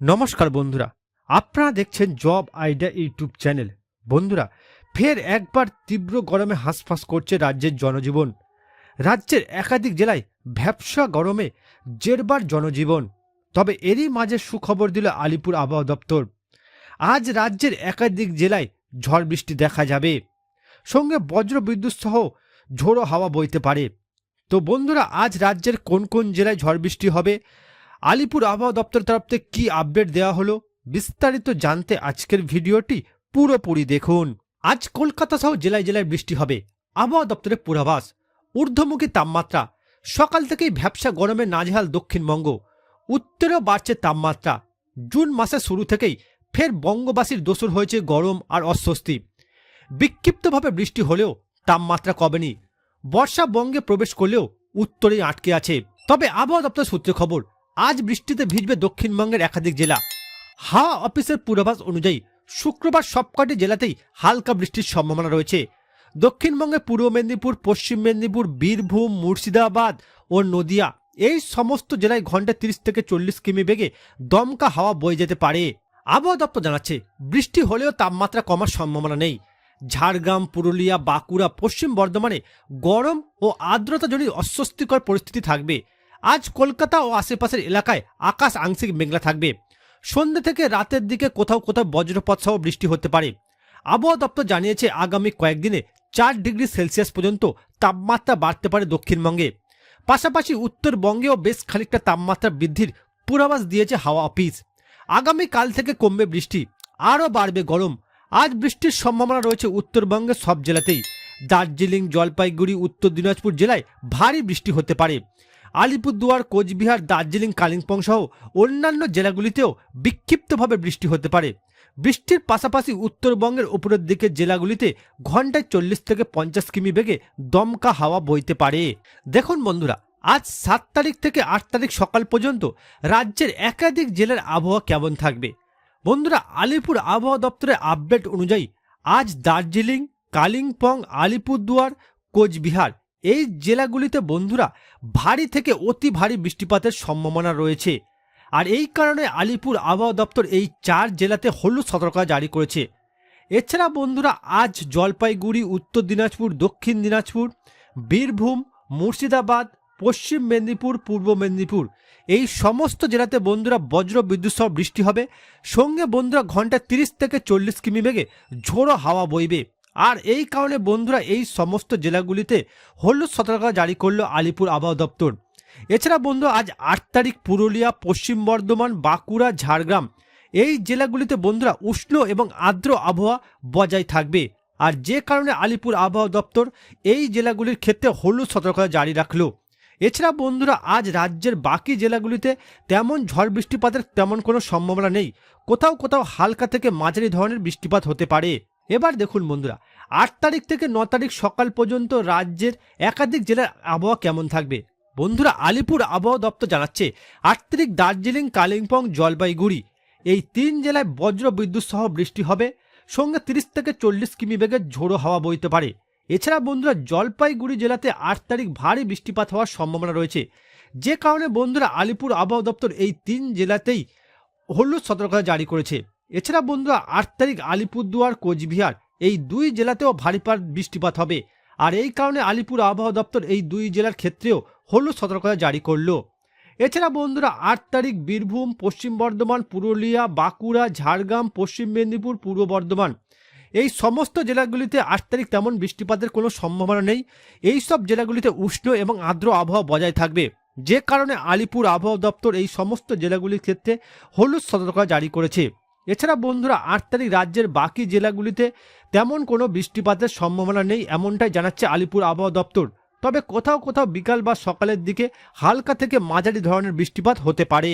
নমস্কার বন্ধুরা, আপনারা দেখছেন জব আইডিয়া ইউটিউব চ্যানেল। বন্ধুরা, ফের একবার তীব্র গরমে হাঁসফাঁস করছে রাজ্যের জনজীবন। রাজ্যের একাধিক জেলায় ভ্যাবসা গরমে জেরবার জনজীবন। তবে এরই মাঝে সুখবর দিল আলিপুর আবহাওয়া দপ্তর। আজ রাজ্যের একাধিক জেলায় ঝড় বৃষ্টি দেখা যাবে। সঙ্গে বজ্র বিদ্যুৎ সহ ঝোড়ো হাওয়া বইতে পারে। তো বন্ধুরা, আজ রাজ্যের কোন কোন জেলায় ঝড় বৃষ্টি হবে আলিপুর আবহাওয়া দপ্তর তরফ থেকে কী আপডেট দেওয়া হলো, বিস্তারিত জানতে আজকের ভিডিওটি পুরোপুরি দেখুন। আজ কলকাতা সহ জেলায় জেলায় বৃষ্টি হবে, আবহাওয়া দপ্তরের পূর্বাভাস, ঊর্ধ্বমুখী তাপমাত্রা, সকাল থেকেই ভ্যাবসা গরমে নাজেহাল দক্ষিণবঙ্গ উত্তরেও বাড়ছে তাপমাত্রা, জুন মাসের শুরু থেকেই ফের বঙ্গবাসীর দোসর হয়েছে গরম আর অস্বস্তি। বিক্ষিপ্তভাবে বৃষ্টি হলেও তাপমাত্রা কমেনি, বর্ষা বঙ্গে প্রবেশ করলেও উত্তরেই আটকে আছে। তবে আবহাওয়া দপ্তর সূত্রে খবর আজ বৃষ্টিতে ভিজবে দক্ষিণবঙ্গের একাধিক জেলা। হাওয়া অফিসের পূর্বাভাস অনুযায়ী শুক্রবার সবকটি জেলাতেই হালকা বৃষ্টির সম্ভাবনা রয়েছে। দক্ষিণবঙ্গের পূর্ব মেদিনীপুর, পশ্চিম মেদিনীপুর, বীরভূম, মুর্শিদাবাদ ও নদিয়া এই সমস্ত জেলায় ঘন্টায় তিরিশ থেকে চল্লিশ কিমি বেগে দমকা হাওয়া বয়ে যেতে পারে। আবহাওয়া দপ্তর জানাচ্ছে, বৃষ্টি হলেও তাপমাত্রা কমার সম্ভাবনা নেই। ঝাড়গ্রাম, পুরুলিয়া, বাঁকুড়া, পশ্চিম বর্ধমানে গরম ও আর্দ্রতা আর্দ্রতাজনিত অস্বস্তিকর পরিস্থিতি থাকবে। আজ কলকাতা ও আশেপাশের এলাকায় আকাশ আংশিক মেঘলা থাকবে। সন্ধ্যে থেকে রাতের দিকে কোথাও কোথাও বজ্রপাত সহ বৃষ্টি হতে পারে। আবহাওয়া দপ্তর জানিয়েছে, আগামী কয়েকদিনে চার ডিগ্রি সেলসিয়াস পর্যন্ত তাপমাত্রা বাড়তে পারে দক্ষিণবঙ্গে। পাশাপাশি উত্তরবঙ্গেও বেশ খানিকটা তাপমাত্রা বৃদ্ধির পূর্বাভাস দিয়েছে হাওয়া অফিস। আগামী কাল থেকে কমবে বৃষ্টি, আরও বাড়বে গরম। আজ বৃষ্টির সম্ভাবনা রয়েছে উত্তরবঙ্গের সব জেলাতেই। দার্জিলিং, জলপাইগুড়ি, উত্তর দিনাজপুর জেলায় ভারী বৃষ্টি হতে পারে। আলিপুরদুয়ার, কোচবিহার, দার্জিলিং, কালিম্পং সহ অন্যান্য জেলাগুলিতেও বিক্ষিপ্তভাবে বৃষ্টি হতে পারে। বৃষ্টির পাশাপাশি উত্তরবঙ্গের উপরের দিকের জেলাগুলিতে ঘন্টায় চল্লিশ থেকে পঞ্চাশ কিমি বেগে দমকা হাওয়া বইতে পারে। দেখুন বন্ধুরা, আজ সাত তারিখ থেকে আট তারিখ সকাল পর্যন্ত রাজ্যের একাধিক জেলার আবহাওয়া কেমন থাকবে? বন্ধুরা, আলিপুর আবহাওয়া দপ্তরের আপডেট অনুযায়ী আজ দার্জিলিং, কালিম্পং, আলিপুরদুয়ার, কোচবিহার এই জেলাগুলিতে বন্ধুরা ভারী থেকে অতি ভারী বৃষ্টিপাতের সম্ভাবনা রয়েছে। আর এই কারণে আলিপুর আবহাওয়া দপ্তর এই চার জেলাতে হলুদ সতর্কতা জারি করেছে। এছাড়া বন্ধুরা আজ জলপাইগুড়ি, উত্তর দিনাজপুর, দক্ষিণ দিনাজপুর, বীরভূম, মুর্শিদাবাদ, পশ্চিম মেদিনীপুর, পূর্ব মেদিনীপুর এই সমস্ত জেলাতে বন্ধুরা বজ্র বিদ্যুৎ সহ বৃষ্টি হবে। সঙ্গে বন্ধুরা ঘণ্টা তিরিশ থেকে চল্লিশ কিমি বেগে ঝোড়ো হাওয়া বইবে। আর এই কারণে বন্ধুরা এই সমস্ত জেলাগুলিতে হলুদ সতর্কতা জারি করল আলিপুর আবহাওয়া দপ্তর। এছাড়া বন্ধু, আজ আট তারিখ পুরুলিয়া, পশ্চিম বর্ধমান, বাঁকুড়া, ঝাড়গ্রাম, এই জেলাগুলিতে বন্ধুরা উষ্ণ এবং আর্দ্র আবহাওয়া বজায় থাকবে। আর যে কারণে আলিপুর আবহাওয়া দপ্তর এই জেলাগুলির ক্ষেত্রে হলুদ সতর্কতা জারি রাখল। এছাড়া বন্ধুরা, আজ রাজ্যের বাকি জেলাগুলিতে তেমন ঝড় বৃষ্টিপাতের তেমন কোনো সম্ভাবনা নেই। কোথাও কোথাও হালকা থেকে মাঝারি ধরনের বৃষ্টিপাত হতে পারে। এবার দেখুন বন্ধুরা, আট তারিখ থেকে ন তারিখ সকাল পর্যন্ত রাজ্যের একাধিক জেলার আবহাওয়া কেমন থাকবে? বন্ধুরা, আলিপুর আবহাওয়া দপ্তর জানাচ্ছে, আট তারিখ দার্জিলিং, কালিম্পং, জলপাইগুড়ি, এই তিন জেলায় বজ্র বিদ্যুৎ সহ বৃষ্টি হবে, সঙ্গে তিরিশ থেকে চল্লিশ কিমি বেগে ঝোড়ো হাওয়া বইতে পারে। এছাড়া বন্ধুরা, জলপাইগুড়ি জেলাতে আট তারিখ ভারী বৃষ্টিপাত হওয়ার সম্ভাবনা রয়েছে। যে কারণে বন্ধুরা, আলিপুর আবহাওয়া দপ্তর এই তিন জেলাতেই হলুদ সতর্কতা জারি করেছে। এছাড়া বন্ধুরা আট তারিখ আলিপুরদুয়ার, কোচবিহার, এই দুই জেলাতেও ভারীপাত বৃষ্টিপাত হবে। আর এই কারণে আলিপুর আবহাওয়া দপ্তর এই দুই জেলার ক্ষেত্রেও হলুদ সতর্কতা জারি করল। এছাড়া বন্ধুরা আট তারিখ বীরভূম, পশ্চিম বর্ধমান, পুরুলিয়া, বাঁকুড়া, ঝাড়গ্রাম, পশ্চিম মেদিনীপুর, পূর্ব বর্ধমান। এই সমস্ত জেলাগুলিতে আট তারিখ তেমন বৃষ্টিপাতের কোনো সম্ভাবনা নেই। এই সব জেলাগুলিতে উষ্ণ এবং আর্দ্র আবহাওয়া বজায় থাকবে। যে কারণে আলিপুর আবহাওয়া দপ্তর এই সমস্ত জেলাগুলির ক্ষেত্রে হলুদ সতর্কতা জারি করেছে। এছাড়া বন্ধুরা, আট তারিখ রাজ্যের বাকি জেলাগুলিতে তেমন কোনো বৃষ্টিপাতের সম্ভাবনা নেই এমনটাই জানাচ্ছে আলিপুর আবহাওয়া দপ্তর। তবে কোথাও কোথাও বিকাল বা সকালের দিকে হালকা থেকে মাঝারি ধরনের বৃষ্টিপাত হতে পারে।